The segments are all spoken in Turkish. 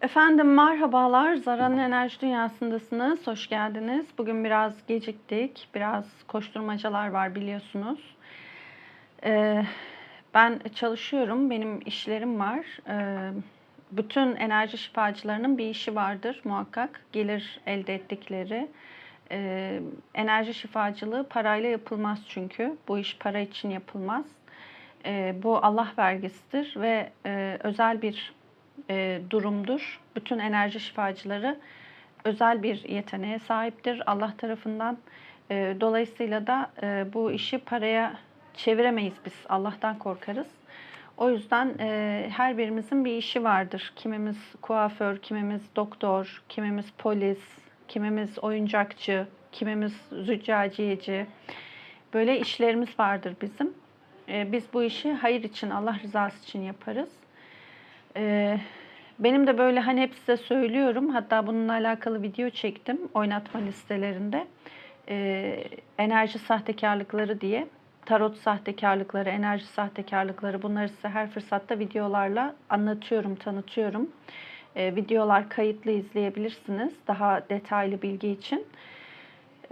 Efendim merhabalar. Zara'nın enerji dünyasındasınız. Hoş geldiniz. Bugün biraz geciktik. Biraz koşturmacalar var biliyorsunuz. Ee, ben çalışıyorum. Benim işlerim var. Ee, bütün enerji şifacılarının bir işi vardır muhakkak. Gelir elde ettikleri. Ee, enerji şifacılığı parayla yapılmaz çünkü. Bu iş para için yapılmaz. Ee, bu Allah vergisidir ve e, özel bir e, durumdur. Bütün enerji şifacıları özel bir yeteneğe sahiptir Allah tarafından. E, dolayısıyla da e, bu işi paraya çeviremeyiz biz. Allah'tan korkarız. O yüzden e, her birimizin bir işi vardır. Kimimiz kuaför, kimimiz doktor, kimimiz polis, kimimiz oyuncakçı, kimimiz züccaciyeci. Böyle işlerimiz vardır bizim. E, biz bu işi hayır için, Allah rızası için yaparız. Ee, benim de böyle hani hep size söylüyorum. Hatta bununla alakalı video çektim oynatma listelerinde. Ee, enerji sahtekarlıkları diye. Tarot sahtekarlıkları, enerji sahtekarlıkları bunları size her fırsatta videolarla anlatıyorum, tanıtıyorum. Ee, videolar kayıtlı izleyebilirsiniz daha detaylı bilgi için.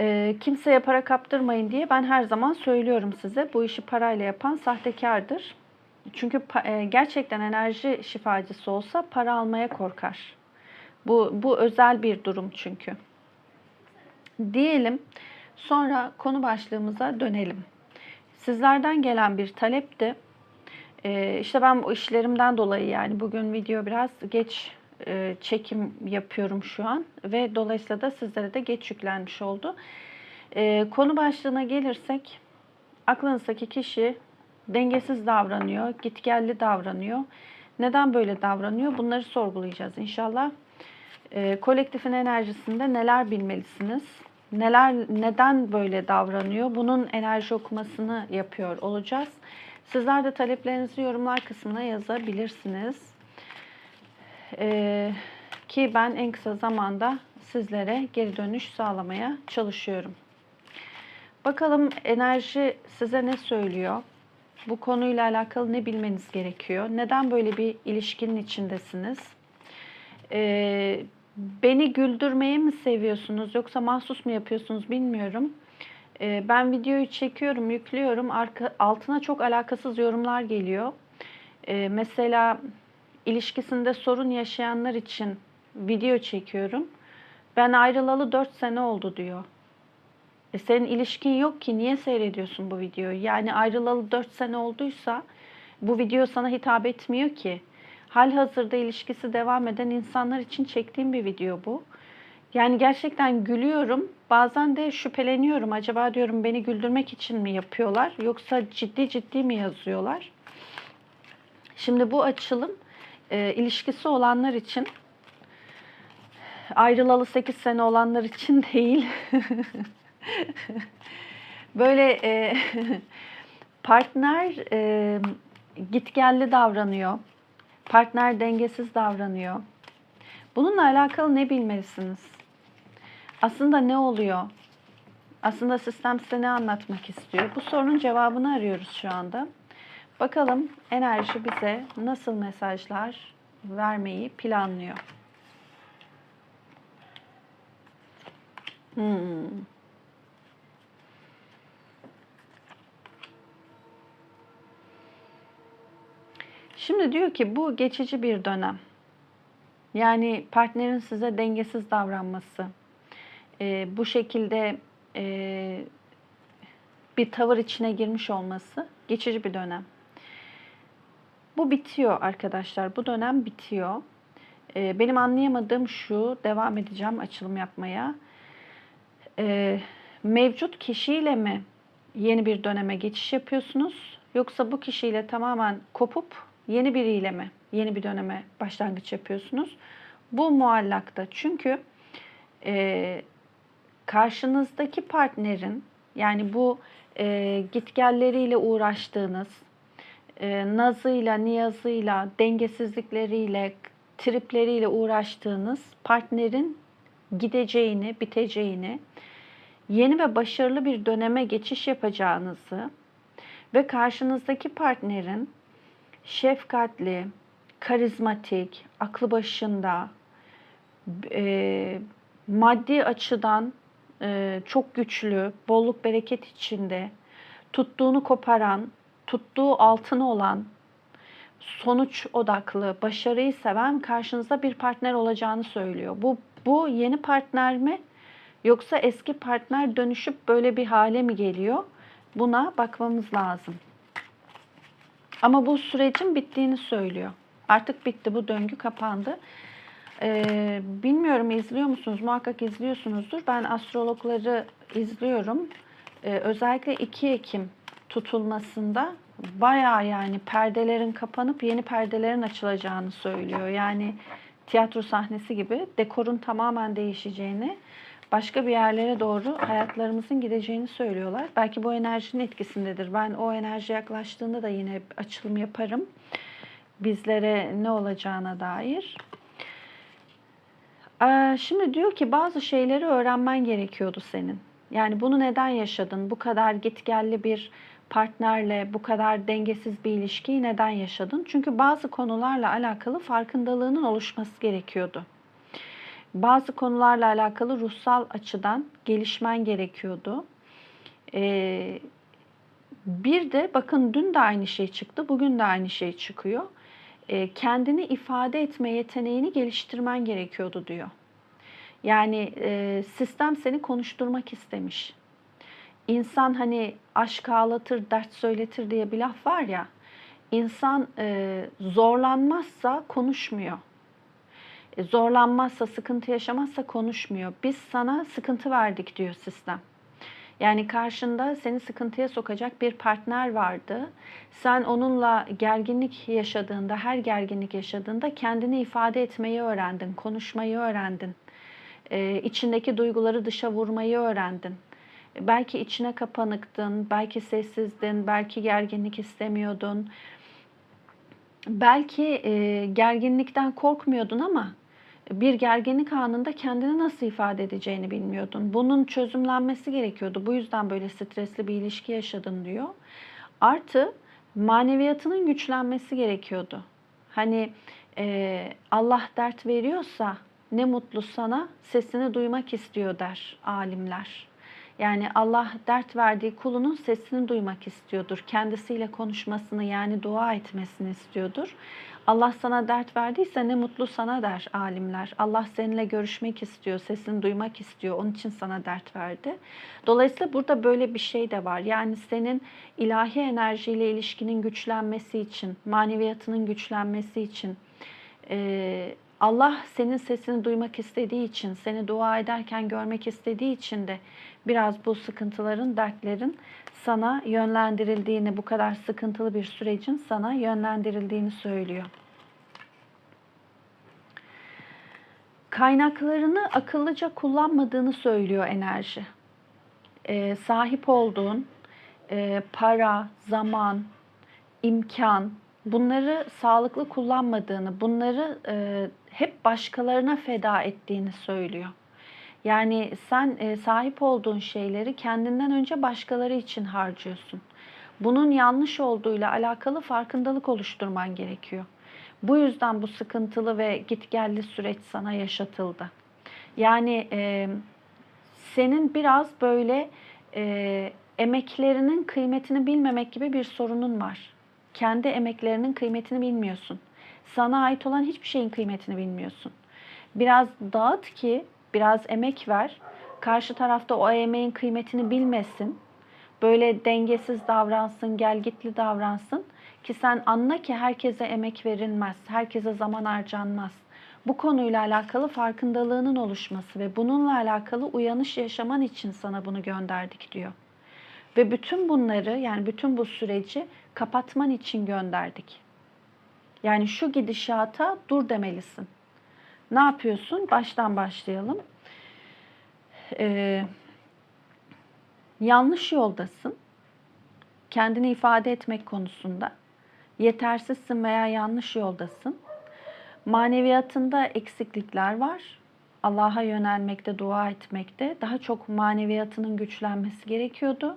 Ee, kimseye para kaptırmayın diye ben her zaman söylüyorum size. Bu işi parayla yapan sahtekardır. Çünkü e, gerçekten enerji şifacısı olsa para almaya korkar. Bu, bu özel bir durum çünkü. Diyelim sonra konu başlığımıza dönelim. Sizlerden gelen bir talepti. Ee, işte ben bu işlerimden dolayı yani bugün video biraz geç e, çekim yapıyorum şu an ve dolayısıyla da sizlere de geç yüklenmiş oldu. Ee, konu başlığına gelirsek aklınızdaki kişi dengesiz davranıyor, gitgelli davranıyor. Neden böyle davranıyor? Bunları sorgulayacağız inşallah. Ee, kolektifin enerjisinde neler bilmelisiniz? Neler neden böyle davranıyor? Bunun enerji okumasını yapıyor olacağız. Sizler de taleplerinizi yorumlar kısmına yazabilirsiniz. Ee, ki ben en kısa zamanda sizlere geri dönüş sağlamaya çalışıyorum. Bakalım enerji size ne söylüyor? Bu konuyla alakalı ne bilmeniz gerekiyor? Neden böyle bir ilişkinin içindesiniz? Ee, beni güldürmeyi mi seviyorsunuz yoksa mahsus mu yapıyorsunuz bilmiyorum. Ee, ben videoyu çekiyorum, yüklüyorum. Arka, altına çok alakasız yorumlar geliyor. Ee, mesela ilişkisinde sorun yaşayanlar için video çekiyorum. Ben ayrılalı 4 sene oldu diyor. E senin ilişkin yok ki niye seyrediyorsun bu videoyu? Yani ayrılalı 4 sene olduysa bu video sana hitap etmiyor ki. Hal hazırda ilişkisi devam eden insanlar için çektiğim bir video bu. Yani gerçekten gülüyorum. Bazen de şüpheleniyorum. Acaba diyorum beni güldürmek için mi yapıyorlar? Yoksa ciddi ciddi mi yazıyorlar? Şimdi bu açılım e, ilişkisi olanlar için ayrılalı 8 sene olanlar için değil. Böyle e, partner e, gitgelli davranıyor. Partner dengesiz davranıyor. Bununla alakalı ne bilmelisiniz? Aslında ne oluyor? Aslında sistem size ne anlatmak istiyor? Bu sorunun cevabını arıyoruz şu anda. Bakalım enerji bize nasıl mesajlar vermeyi planlıyor. Hmm. Şimdi diyor ki bu geçici bir dönem. Yani partnerin size dengesiz davranması, e, bu şekilde e, bir tavır içine girmiş olması geçici bir dönem. Bu bitiyor arkadaşlar. Bu dönem bitiyor. E, benim anlayamadığım şu, devam edeceğim açılım yapmaya. E, mevcut kişiyle mi yeni bir döneme geçiş yapıyorsunuz? Yoksa bu kişiyle tamamen kopup yeni biriyle mi yeni bir döneme başlangıç yapıyorsunuz? Bu muallakta. Çünkü e, karşınızdaki partnerin yani bu e, gitgelleriyle uğraştığınız, e, nazıyla, niyazıyla, dengesizlikleriyle, tripleriyle uğraştığınız partnerin gideceğini, biteceğini, yeni ve başarılı bir döneme geçiş yapacağınızı ve karşınızdaki partnerin şefkatli, karizmatik, aklı başında, e, maddi açıdan e, çok güçlü, bolluk bereket içinde, tuttuğunu koparan, tuttuğu altını olan, sonuç odaklı, başarıyı seven karşınızda bir partner olacağını söylüyor. Bu bu yeni partner mi yoksa eski partner dönüşüp böyle bir hale mi geliyor? Buna bakmamız lazım. Ama bu sürecin bittiğini söylüyor. Artık bitti bu döngü kapandı. Ee, bilmiyorum izliyor musunuz? Muhakkak izliyorsunuzdur. Ben astrologları izliyorum. Ee, özellikle 2 Ekim tutulmasında bayağı yani perdelerin kapanıp yeni perdelerin açılacağını söylüyor. Yani tiyatro sahnesi gibi dekorun tamamen değişeceğini, başka bir yerlere doğru hayatlarımızın gideceğini söylüyorlar. Belki bu enerjinin etkisindedir. Ben o enerji yaklaştığında da yine açılım yaparım. Bizlere ne olacağına dair. Ee, Şimdi diyor ki bazı şeyleri öğrenmen gerekiyordu senin. Yani bunu neden yaşadın? Bu kadar gitgelli bir partnerle bu kadar dengesiz bir ilişkiyi neden yaşadın? Çünkü bazı konularla alakalı farkındalığının oluşması gerekiyordu. Bazı konularla alakalı ruhsal açıdan gelişmen gerekiyordu. Ee, bir de bakın dün de aynı şey çıktı, bugün de aynı şey çıkıyor. Ee, kendini ifade etme yeteneğini geliştirmen gerekiyordu diyor. Yani e, sistem seni konuşturmak istemiş. İnsan hani aşk ağlatır, dert söyletir diye bir laf var ya. İnsan e, zorlanmazsa konuşmuyor. E, zorlanmazsa, sıkıntı yaşamazsa konuşmuyor. Biz sana sıkıntı verdik diyor sistem. Yani karşında seni sıkıntıya sokacak bir partner vardı. Sen onunla gerginlik yaşadığında, her gerginlik yaşadığında kendini ifade etmeyi öğrendin, konuşmayı öğrendin. Ee, içindeki duyguları dışa vurmayı öğrendin. Belki içine kapanıktın, belki sessizdin, belki gerginlik istemiyordun. Belki e, gerginlikten korkmuyordun ama bir gerginlik anında kendini nasıl ifade edeceğini bilmiyordun. Bunun çözümlenmesi gerekiyordu. Bu yüzden böyle stresli bir ilişki yaşadın diyor. Artı maneviyatının güçlenmesi gerekiyordu. Hani e, Allah dert veriyorsa ne mutlu sana sesini duymak istiyor der alimler. Yani Allah dert verdiği kulunun sesini duymak istiyordur. Kendisiyle konuşmasını yani dua etmesini istiyordur. Allah sana dert verdiyse ne mutlu sana der alimler. Allah seninle görüşmek istiyor, sesini duymak istiyor. Onun için sana dert verdi. Dolayısıyla burada böyle bir şey de var. Yani senin ilahi enerjiyle ilişkinin güçlenmesi için, maneviyatının güçlenmesi için, Allah senin sesini duymak istediği için, seni dua ederken görmek istediği için de biraz bu sıkıntıların, dertlerin sana yönlendirildiğini, bu kadar sıkıntılı bir sürecin sana yönlendirildiğini söylüyor. Kaynaklarını akıllıca kullanmadığını söylüyor enerji. Ee, sahip olduğun e, para, zaman, imkan, bunları sağlıklı kullanmadığını, bunları e, hep başkalarına feda ettiğini söylüyor. Yani sen e, sahip olduğun şeyleri kendinden önce başkaları için harcıyorsun. Bunun yanlış olduğuyla alakalı farkındalık oluşturman gerekiyor. Bu yüzden bu sıkıntılı ve gitgelli süreç sana yaşatıldı. Yani e, senin biraz böyle e, emeklerinin kıymetini bilmemek gibi bir sorunun var. Kendi emeklerinin kıymetini bilmiyorsun. Sana ait olan hiçbir şeyin kıymetini bilmiyorsun. Biraz dağıt ki biraz emek ver. Karşı tarafta o emeğin kıymetini bilmesin. Böyle dengesiz davransın, gel gitli davransın. Ki sen anla ki herkese emek verilmez, herkese zaman harcanmaz. Bu konuyla alakalı farkındalığının oluşması ve bununla alakalı uyanış yaşaman için sana bunu gönderdik diyor. Ve bütün bunları yani bütün bu süreci kapatman için gönderdik. Yani şu gidişata dur demelisin. Ne yapıyorsun? Baştan başlayalım. Ee, yanlış yoldasın. Kendini ifade etmek konusunda. Yetersizsin veya yanlış yoldasın. Maneviyatında eksiklikler var. Allah'a yönelmekte, dua etmekte daha çok maneviyatının güçlenmesi gerekiyordu.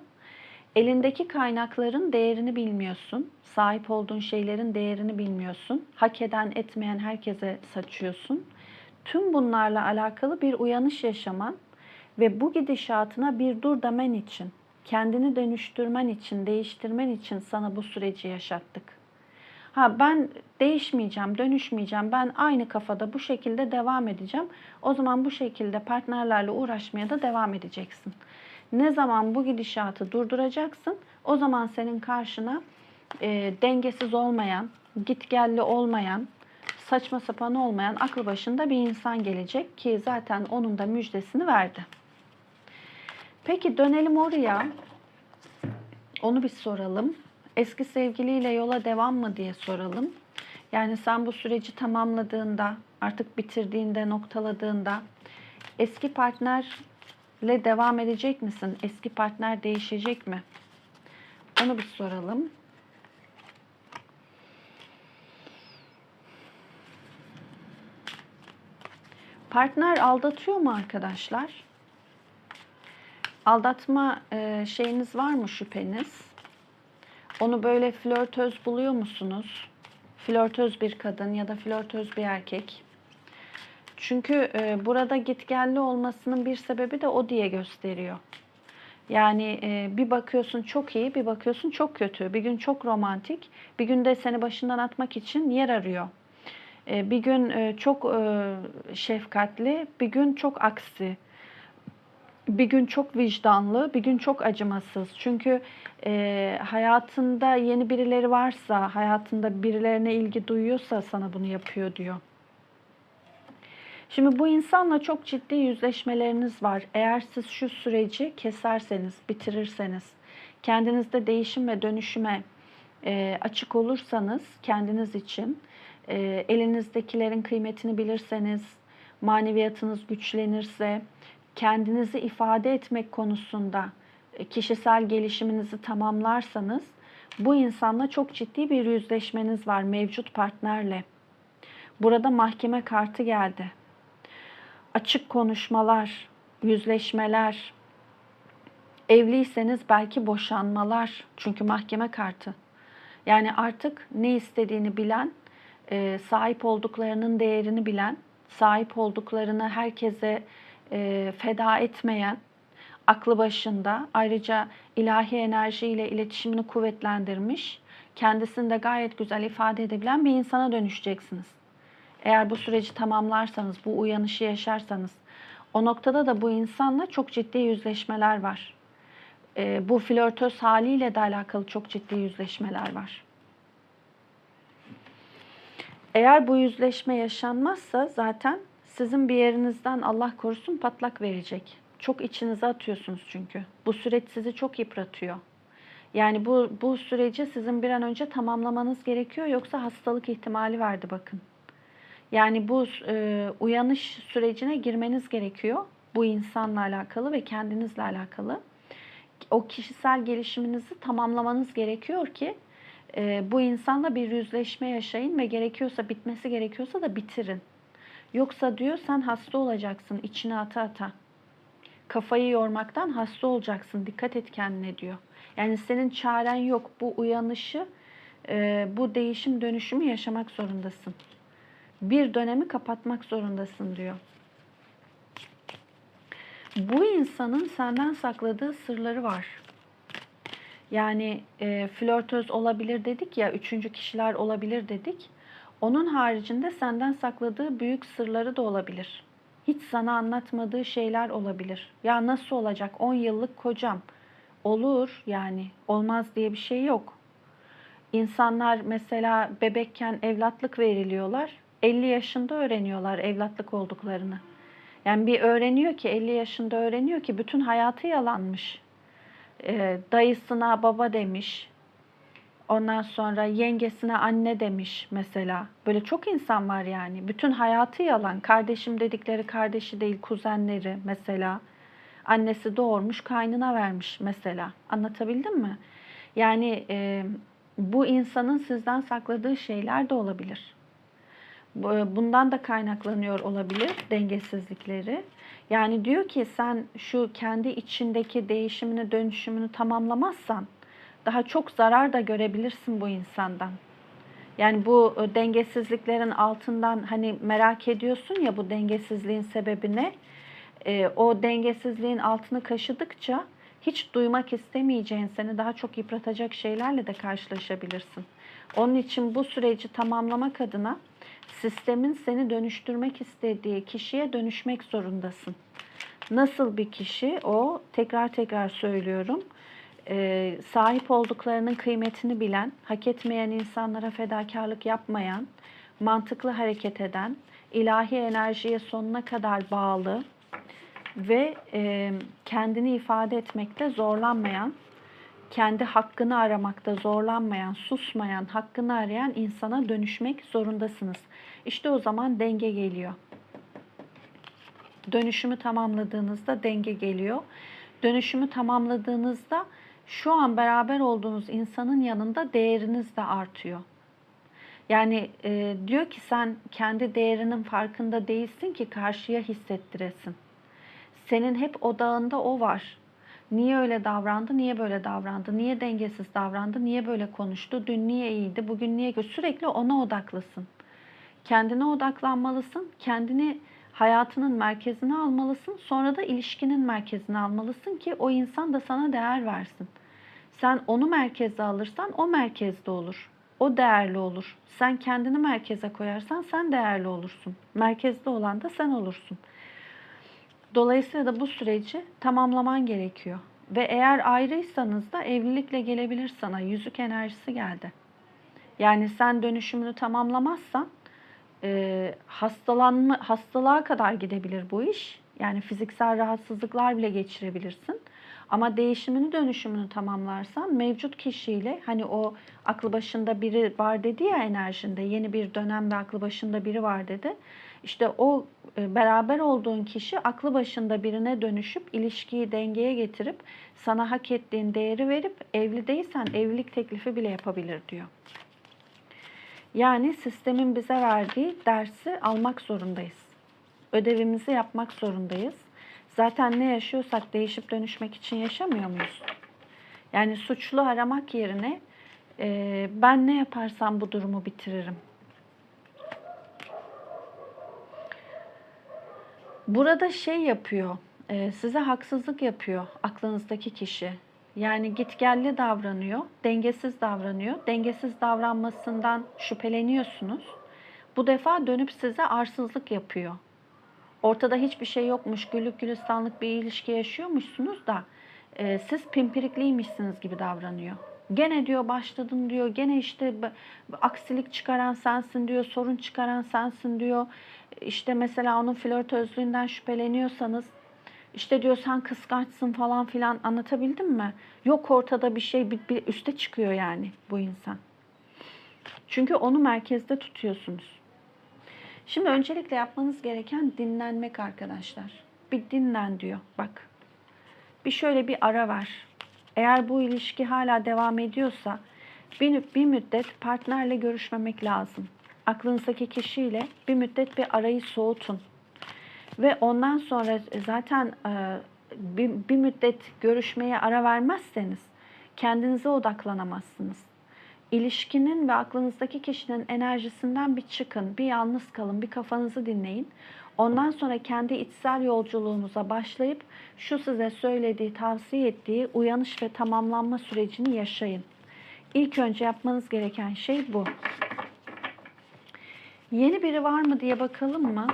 Elindeki kaynakların değerini bilmiyorsun. Sahip olduğun şeylerin değerini bilmiyorsun. Hak eden etmeyen herkese saçıyorsun. Tüm bunlarla alakalı bir uyanış yaşaman ve bu gidişatına bir dur demen için, kendini dönüştürmen için, değiştirmen için sana bu süreci yaşattık. Ha ben değişmeyeceğim, dönüşmeyeceğim. Ben aynı kafada bu şekilde devam edeceğim. O zaman bu şekilde partnerlerle uğraşmaya da devam edeceksin. Ne zaman bu gidişatı durduracaksın, o zaman senin karşına e, dengesiz olmayan, gitgelli olmayan, saçma sapan olmayan, aklı başında bir insan gelecek ki zaten onun da müjdesini verdi. Peki dönelim oraya. Onu bir soralım. Eski sevgiliyle yola devam mı diye soralım. Yani sen bu süreci tamamladığında, artık bitirdiğinde, noktaladığında eski partnerle devam edecek misin? Eski partner değişecek mi? Onu bir soralım. Partner aldatıyor mu arkadaşlar? Aldatma e, şeyiniz var mı şüpheniz? Onu böyle flörtöz buluyor musunuz? Flörtöz bir kadın ya da flörtöz bir erkek. Çünkü e, burada gitgelli olmasının bir sebebi de o diye gösteriyor. Yani e, bir bakıyorsun çok iyi, bir bakıyorsun çok kötü. Bir gün çok romantik, bir gün de seni başından atmak için yer arıyor. E, bir gün e, çok e, şefkatli, bir gün çok aksi. Bir gün çok vicdanlı, bir gün çok acımasız. Çünkü e, hayatında yeni birileri varsa, hayatında birilerine ilgi duyuyorsa sana bunu yapıyor diyor. Şimdi bu insanla çok ciddi yüzleşmeleriniz var. Eğer siz şu süreci keserseniz, bitirirseniz, kendinizde değişim ve dönüşüme e, açık olursanız kendiniz için, e, elinizdekilerin kıymetini bilirseniz, maneviyatınız güçlenirse, kendinizi ifade etmek konusunda e, kişisel gelişiminizi tamamlarsanız, bu insanla çok ciddi bir yüzleşmeniz var mevcut partnerle. Burada mahkeme kartı geldi açık konuşmalar, yüzleşmeler, evliyseniz belki boşanmalar çünkü mahkeme kartı. Yani artık ne istediğini bilen, e, sahip olduklarının değerini bilen, sahip olduklarını herkese e, feda etmeyen, aklı başında ayrıca ilahi enerjiyle iletişimini kuvvetlendirmiş, kendisini de gayet güzel ifade edebilen bir insana dönüşeceksiniz. Eğer bu süreci tamamlarsanız, bu uyanışı yaşarsanız, o noktada da bu insanla çok ciddi yüzleşmeler var. E, bu flörtöz haliyle de alakalı çok ciddi yüzleşmeler var. Eğer bu yüzleşme yaşanmazsa zaten sizin bir yerinizden Allah korusun patlak verecek. Çok içinize atıyorsunuz çünkü. Bu süreç sizi çok yıpratıyor. Yani bu, bu süreci sizin bir an önce tamamlamanız gerekiyor yoksa hastalık ihtimali vardı bakın. Yani bu e, uyanış sürecine girmeniz gerekiyor. Bu insanla alakalı ve kendinizle alakalı. O kişisel gelişiminizi tamamlamanız gerekiyor ki e, bu insanla bir yüzleşme yaşayın ve gerekiyorsa bitmesi gerekiyorsa da bitirin. Yoksa diyor sen hasta olacaksın içine ata ata. Kafayı yormaktan hasta olacaksın. Dikkat et kendine diyor. Yani senin çaren yok. Bu uyanışı, e, bu değişim dönüşümü yaşamak zorundasın bir dönemi kapatmak zorundasın diyor. Bu insanın senden sakladığı sırları var. Yani e, flörtöz olabilir dedik ya, üçüncü kişiler olabilir dedik. Onun haricinde senden sakladığı büyük sırları da olabilir. Hiç sana anlatmadığı şeyler olabilir. Ya nasıl olacak? 10 yıllık kocam. Olur yani. Olmaz diye bir şey yok. İnsanlar mesela bebekken evlatlık veriliyorlar. 50 yaşında öğreniyorlar evlatlık olduklarını. Yani bir öğreniyor ki 50 yaşında öğreniyor ki bütün hayatı yalanmış. E, dayısına baba demiş. Ondan sonra yengesine anne demiş mesela. Böyle çok insan var yani. Bütün hayatı yalan. Kardeşim dedikleri kardeşi değil kuzenleri mesela. Annesi doğurmuş kaynına vermiş mesela. Anlatabildim mi? Yani e, bu insanın sizden sakladığı şeyler de olabilir. Bu- Bundan da kaynaklanıyor olabilir dengesizlikleri. Yani diyor ki sen şu kendi içindeki değişimini, dönüşümünü tamamlamazsan daha çok zarar da görebilirsin bu insandan. Yani bu e, dengesizliklerin altından hani merak ediyorsun ya bu dengesizliğin sebebi ne? E, o dengesizliğin altını kaşıdıkça hiç duymak istemeyeceğin seni daha çok yıpratacak şeylerle de karşılaşabilirsin. Onun için bu süreci tamamlamak adına sistemin seni dönüştürmek istediği kişiye dönüşmek zorundasın. Nasıl bir kişi o? Tekrar tekrar söylüyorum. Ee, sahip olduklarının kıymetini bilen, hak etmeyen insanlara fedakarlık yapmayan, mantıklı hareket eden, ilahi enerjiye sonuna kadar bağlı ve e, kendini ifade etmekte zorlanmayan, kendi hakkını aramakta zorlanmayan, susmayan, hakkını arayan insana dönüşmek zorundasınız. İşte o zaman denge geliyor. Dönüşümü tamamladığınızda denge geliyor. Dönüşümü tamamladığınızda şu an beraber olduğunuz insanın yanında değeriniz de artıyor. Yani e, diyor ki sen kendi değerinin farkında değilsin ki karşıya hissettiresin. Senin hep odağında o var. Niye öyle davrandı, niye böyle davrandı, niye dengesiz davrandı, niye böyle konuştu, dün niye iyiydi, bugün niye kötü? Sürekli ona odaklısın. Kendine odaklanmalısın, kendini hayatının merkezine almalısın, sonra da ilişkinin merkezine almalısın ki o insan da sana değer versin. Sen onu merkeze alırsan o merkezde olur. O değerli olur. Sen kendini merkeze koyarsan sen değerli olursun. Merkezde olan da sen olursun. Dolayısıyla da bu süreci tamamlaman gerekiyor. Ve eğer ayrıysanız da evlilikle gelebilir sana. Yüzük enerjisi geldi. Yani sen dönüşümünü tamamlamazsan e, hastalanma, hastalığa kadar gidebilir bu iş. Yani fiziksel rahatsızlıklar bile geçirebilirsin. Ama değişimini dönüşümünü tamamlarsan mevcut kişiyle hani o aklı başında biri var dedi ya enerjinde yeni bir dönemde aklı başında biri var dedi. İşte o e, beraber olduğun kişi aklı başında birine dönüşüp ilişkiyi dengeye getirip sana hak ettiğin değeri verip evli değilsen evlilik teklifi bile yapabilir diyor. Yani sistemin bize verdiği dersi almak zorundayız. Ödevimizi yapmak zorundayız. Zaten ne yaşıyorsak değişip dönüşmek için yaşamıyor muyuz? Yani suçlu aramak yerine e, ben ne yaparsam bu durumu bitiririm. Burada şey yapıyor, e, size haksızlık yapıyor aklınızdaki kişi. Yani gitgelli davranıyor, dengesiz davranıyor. Dengesiz davranmasından şüpheleniyorsunuz. Bu defa dönüp size arsızlık yapıyor. Ortada hiçbir şey yokmuş, güllük gülistanlık bir ilişki yaşıyormuşsunuz da e, siz pimpirikliymişsiniz gibi davranıyor. Gene diyor başladın diyor, gene işte aksilik çıkaran sensin diyor, sorun çıkaran sensin diyor. İşte mesela onun flörtözlüğünden şüpheleniyorsanız işte diyor sen kıskançsın falan filan anlatabildim mi? Yok ortada bir şey bir, bir üste çıkıyor yani bu insan. Çünkü onu merkezde tutuyorsunuz. Şimdi öncelikle yapmanız gereken dinlenmek arkadaşlar. Bir dinlen diyor bak. Bir şöyle bir ara ver. Eğer bu ilişki hala devam ediyorsa bir, bir müddet partnerle görüşmemek lazım. Aklınızdaki kişiyle bir müddet bir arayı soğutun. Ve ondan sonra zaten e, bir, bir müddet görüşmeye ara vermezseniz kendinize odaklanamazsınız. İlişkinin ve aklınızdaki kişinin enerjisinden bir çıkın, bir yalnız kalın, bir kafanızı dinleyin. Ondan sonra kendi içsel yolculuğunuza başlayıp şu size söylediği, tavsiye ettiği uyanış ve tamamlanma sürecini yaşayın. İlk önce yapmanız gereken şey bu. Yeni biri var mı diye bakalım mı?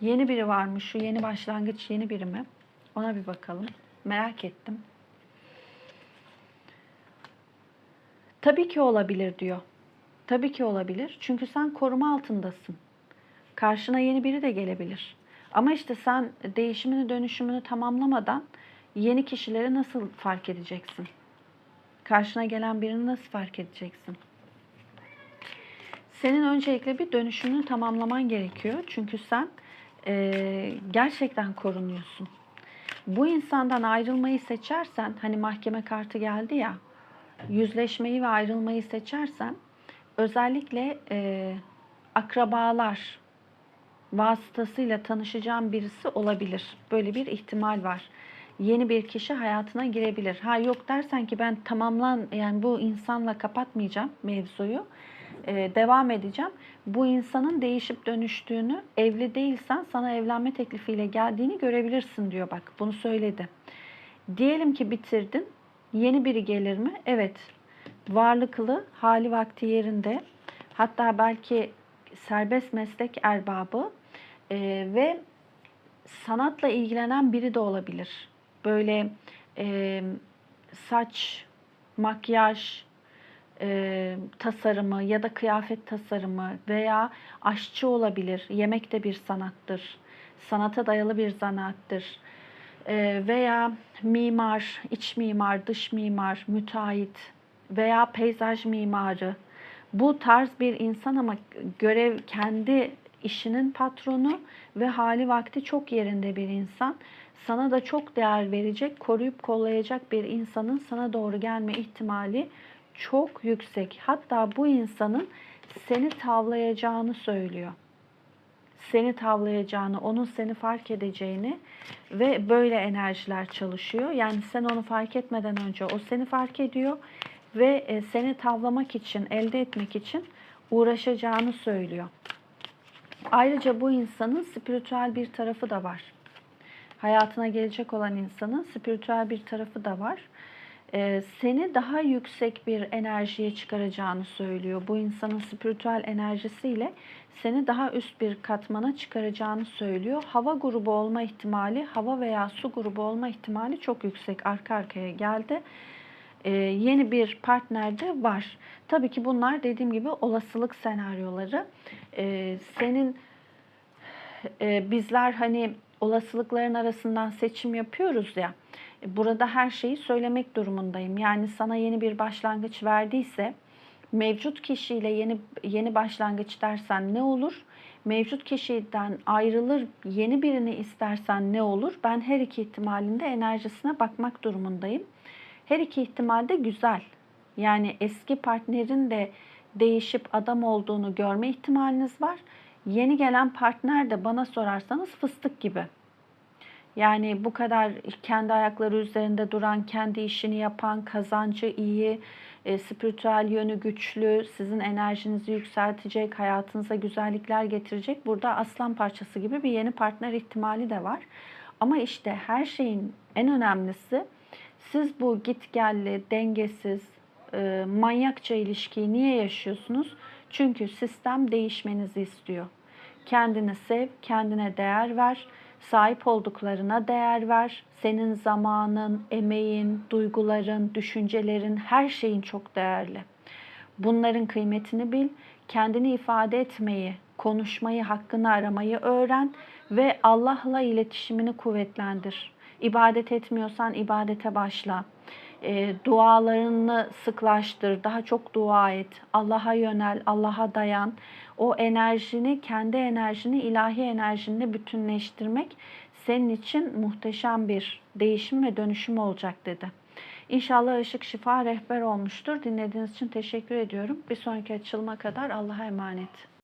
Yeni biri var mı? Şu yeni başlangıç yeni biri mi? Ona bir bakalım. Merak ettim. Tabii ki olabilir diyor. Tabii ki olabilir. Çünkü sen koruma altındasın. Karşına yeni biri de gelebilir. Ama işte sen değişimini, dönüşümünü tamamlamadan yeni kişileri nasıl fark edeceksin? Karşına gelen birini nasıl fark edeceksin? Senin öncelikle bir dönüşümünü tamamlaman gerekiyor. Çünkü sen e, gerçekten korunuyorsun. Bu insandan ayrılmayı seçersen, hani mahkeme kartı geldi ya, yüzleşmeyi ve ayrılmayı seçersen, özellikle e, akrabalar vasıtasıyla tanışacağın birisi olabilir. Böyle bir ihtimal var. Yeni bir kişi hayatına girebilir. Ha yok dersen ki ben tamamlan yani bu insanla kapatmayacağım mevzuyu. Ee, devam edeceğim. Bu insanın değişip dönüştüğünü, evli değilsen sana evlenme teklifiyle geldiğini görebilirsin diyor bak. Bunu söyledi. Diyelim ki bitirdin. Yeni biri gelir mi? Evet. Varlıklı, hali vakti yerinde. Hatta belki serbest meslek erbabı e, ve sanatla ilgilenen biri de olabilir. Böyle e, saç, makyaj e, tasarımı ya da kıyafet tasarımı veya aşçı olabilir. Yemek de bir sanattır. Sanata dayalı bir zanaattır. E, veya mimar, iç mimar, dış mimar, müteahhit veya peyzaj mimarı. Bu tarz bir insan ama görev kendi işinin patronu ve hali vakti çok yerinde bir insan. Sana da çok değer verecek, koruyup kollayacak bir insanın sana doğru gelme ihtimali çok yüksek. Hatta bu insanın seni tavlayacağını söylüyor. Seni tavlayacağını, onun seni fark edeceğini ve böyle enerjiler çalışıyor. Yani sen onu fark etmeden önce o seni fark ediyor ve e, seni tavlamak için, elde etmek için uğraşacağını söylüyor. Ayrıca bu insanın spiritüel bir tarafı da var. Hayatına gelecek olan insanın spiritüel bir tarafı da var. Seni daha yüksek bir enerjiye çıkaracağını söylüyor. Bu insanın spiritüel enerjisiyle seni daha üst bir katmana çıkaracağını söylüyor. Hava grubu olma ihtimali, hava veya su grubu olma ihtimali çok yüksek. Arka arkaya geldi. Ee, yeni bir partner de var. Tabii ki bunlar dediğim gibi olasılık senaryoları. Ee, senin e, bizler hani olasılıkların arasından seçim yapıyoruz ya. Burada her şeyi söylemek durumundayım. Yani sana yeni bir başlangıç verdiyse mevcut kişiyle yeni yeni başlangıç dersen ne olur? Mevcut kişiden ayrılır yeni birini istersen ne olur? Ben her iki ihtimalinde enerjisine bakmak durumundayım. Her iki ihtimal de güzel. Yani eski partnerin de değişip adam olduğunu görme ihtimaliniz var. Yeni gelen partner de bana sorarsanız fıstık gibi. Yani bu kadar kendi ayakları üzerinde duran, kendi işini yapan, kazancı iyi, e, spiritüel yönü güçlü, sizin enerjinizi yükseltecek, hayatınıza güzellikler getirecek. Burada aslan parçası gibi bir yeni partner ihtimali de var. Ama işte her şeyin en önemlisi siz bu gitgelli, dengesiz, e, manyakça ilişkiyi niye yaşıyorsunuz? Çünkü sistem değişmenizi istiyor. Kendini sev, kendine değer ver, sahip olduklarına değer ver. Senin zamanın, emeğin, duyguların, düşüncelerin, her şeyin çok değerli. Bunların kıymetini bil, kendini ifade etmeyi, konuşmayı, hakkını aramayı öğren ve Allah'la iletişimini kuvvetlendir. İbadet etmiyorsan ibadete başla. E, dualarını sıklaştır, daha çok dua et, Allah'a yönel, Allah'a dayan. O enerjini, kendi enerjini ilahi enerjinle bütünleştirmek senin için muhteşem bir değişim ve dönüşüm olacak dedi. İnşallah ışık şifa rehber olmuştur. Dinlediğiniz için teşekkür ediyorum. Bir sonraki açılıma kadar Allah'a emanet.